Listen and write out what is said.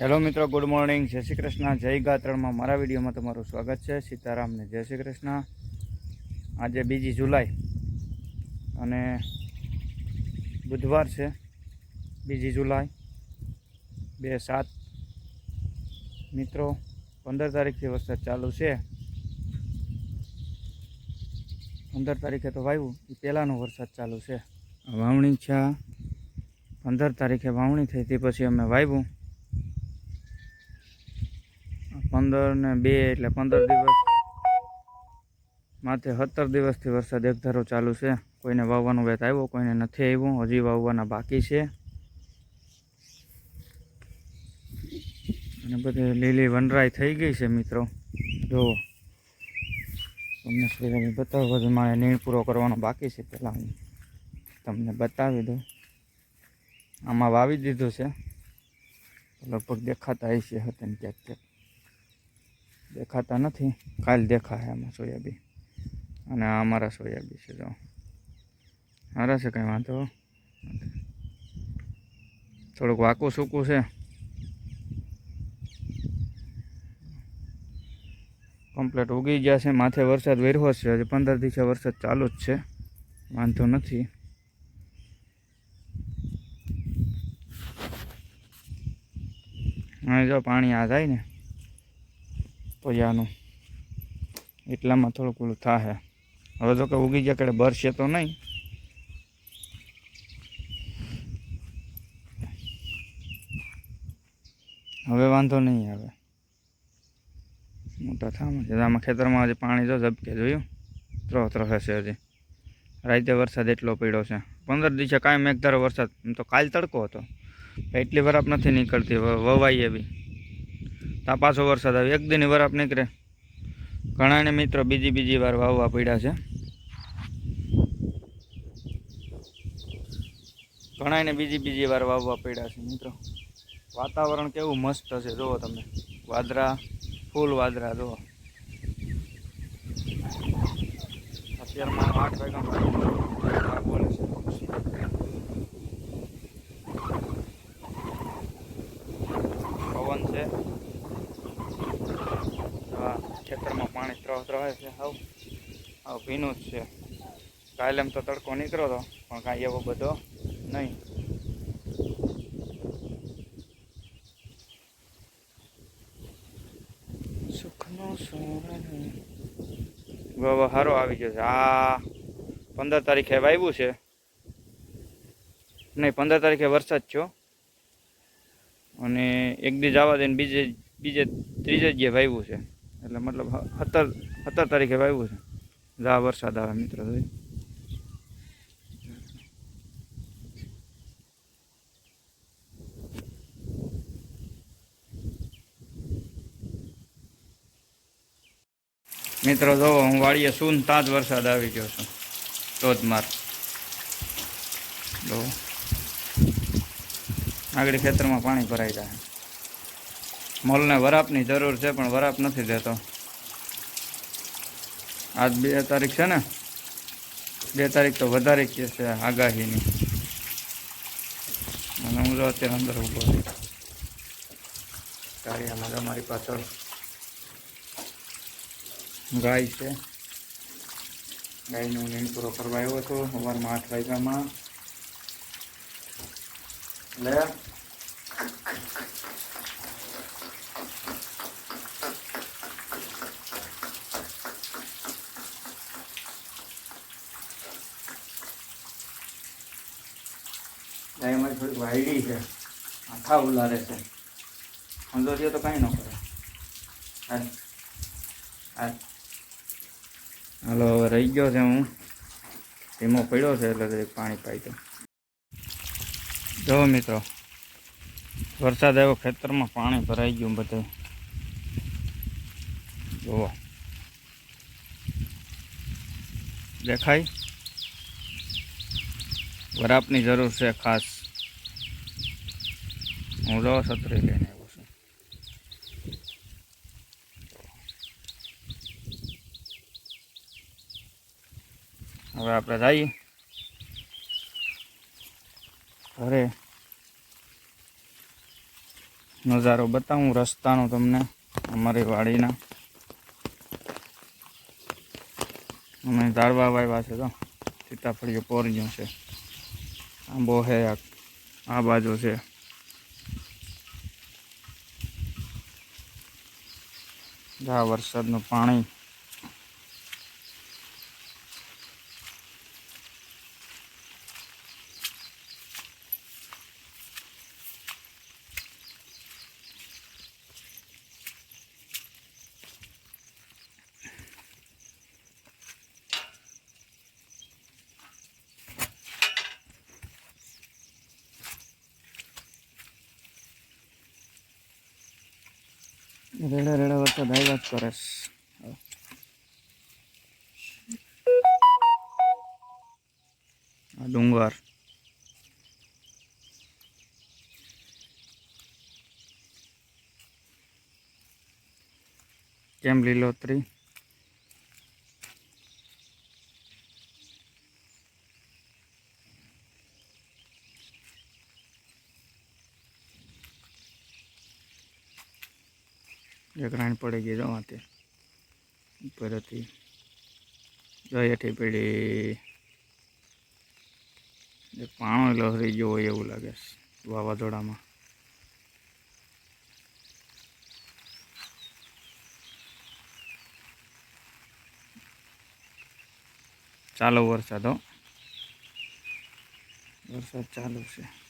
Hello મિત્રો, good morning. જય શ્રી કૃષ્ણ. જય ગાત્રણમાં મારા વિડીયોમાં તમારું સ્વાગત છે. સીતારામને જય શ્રી કૃષ્ણ. આજે બીજી જુલાઈ અને બુધવાર છે, બીજી જુલાઈ. બે સાત. મિત્રો, પંદર તારીખથી વરસાદ ચાલુ છે. પંદર તારીખે તો વાવ્યું એ પહેલાંનો વરસાદ ચાલુ છે. વાવણી છે. પંદર તારીખે વાવણી થઈ, તે પછી અમે વાવ્યું. પંદર ને બે એટલે પંદર દિવસ. માથે સત્તર દિવસથી વરસાદ એકધારો ચાલુ છે. કોઈને વાવવાનો વેત આવ્યો, કોઈને નથી આવ્યો. હજી વાવવાના બાકી છે. અને બધી લીલી વનરાઈ થઈ ગઈ છે મિત્રો. જો તમને સુરેલી બતાવવા બધું મારે નીણ પૂરો કરવાનો બાકી છે પહેલાં હું તમને બતાવી દઉં. આમાં વાવી દીધું છે. લગભગ દેખાતા હશે હતા ને ક્યાંક ક્યાંક. દેખાતા નથી. કાલ દેખાય આમાં સોયાબીન. અને આ અમારા સોયાબીન છે, જો. સારા છે, કંઈ વાંધો? થોડુંક વાકું સૂકું છે. કમ્પ્લેટ ઉગી ગયા છે. માથે વરસાદ વેરવો છે. હજી પંદર દિવસે વરસાદ ચાલુ જ છે. વાંધો નથી. જો પાણી આ જાય ને. પોયાનું. એટલામાં થોડુંક ઓલું થાશે હવે તો કે ઉગી ગયા કડે બરશે તો નહીં. હવે વાંધો નહીં આવે. મોટા થામાં છે. આમાં ખેતરમાં હજી પાણી જો ઝબકે, જોયું? ત્રો ત્રો હશે હજી. રાતે વરસાદ એટલો પડ્યો છે. પંદર દિવસે કાંઈ મેઘધારો વરસાદ. તો કાલ તડકો હતો. એટલી બરાબર નથી નીકળતી. વવાઈ એવી. તા પાછો વરસાદ આવે એક દિન વરાપ નીકળે. ઘણાને મિત્રો બીજી બીજી વાર વાવવા પડ્યા છે. ઘણાને બીજી બીજી વાર વાવવા પડ્યા છે મિત્રો. વાતાવરણ કેવું મસ્ત છે, જુઓ તમે. વાદરા, ફૂલ વાદળા જુઓ. અત્યારમાં આઠ વાગ્યા બોલે છે પક્ષી. પવન છે હા પાણી ત્રહે છે. હાવ હાવ ભીનું જ છે. કાલે એમ તો તડકો નીકળ્યો હતો પણ કાંઈ એવો બધો નહીં. સુખનો સોરઠ. વાહ સારો આવી ગયો છે. આ પંદર તારીખે વાવ્યું છે. નહીં પંદર તારીખે વરસાદ થયો અને એક દી જવા દઈને બીજે બીજે ત્રીજે જે વાવ્યું છે. એટલે મતલબ સત્તર સત્તર તારીખે વાવ્યું છે. જા વરસાદ આવે મિત્રો જોઈ. મિત્રો, જો હું વાળીએ સૂન તાજ વરસાદ આવી ગયો છું. ધોધમાર જો. આગળ ખેતરમાં પાણી ભરાઈ જાય. મોલને વરાપની જરૂર છે, પણ વરાપ નથી દેતો. આજ બે તારીખ છે ને? બે તારીખ તો વધારે કે છે આગાહીની. અને હું જો અત્યારે અંદર ઊભો છું. ગાડીયામાં તમારી પાછળ ગાય છે. ગાયનો નીણ પૂરો કરવા આવ્યો હતો સવારમાં આઠ વાગ્યામાં. લે. અમારી થોડીક વાયડી છે. આખા ઉલારે છે. અંદરીઓ તો કાંઈ ન કરે. હાલ. હાલ. હાલો, હવે રહી ગયો છે હું. ધીમો પડ્યો છે એટલે જરીક પાણી પાઈ દઉં. જો મિત્રો, વરસાદ આવ્યો, ખેતરમાં પાણી ભરાઈ ગયું બધે. જુઓ. દેખાય? વરાપની જરૂર છે ખાસ. હું જો છત્રી લઈને આવ્યો છું. હવે આપણે જઈએ. ઘરે નજારો બતાવું, રસ્તાનો તમને, અમારી વાડીના. અમે ઝાડવા વાવ્યા છે તો, સીતાફળીઓ પોરજ્યું છે. આંબો છે આ બાજુ છે. આ વરસાદનું પાણી રેડે રેડે વરસાદ આવ્યા જ કરે આ ડુંગર. કેમ લીલોતરી? જગરાણ પડી ગઈ જો તે ઉપર હતી જો હેઠી પડી પાણો લહરી ગયો હોય એવું લાગે છે વાવાઝોડામાં. ચાલો વરસાદ હો. વરસાદ ચાલુ છે.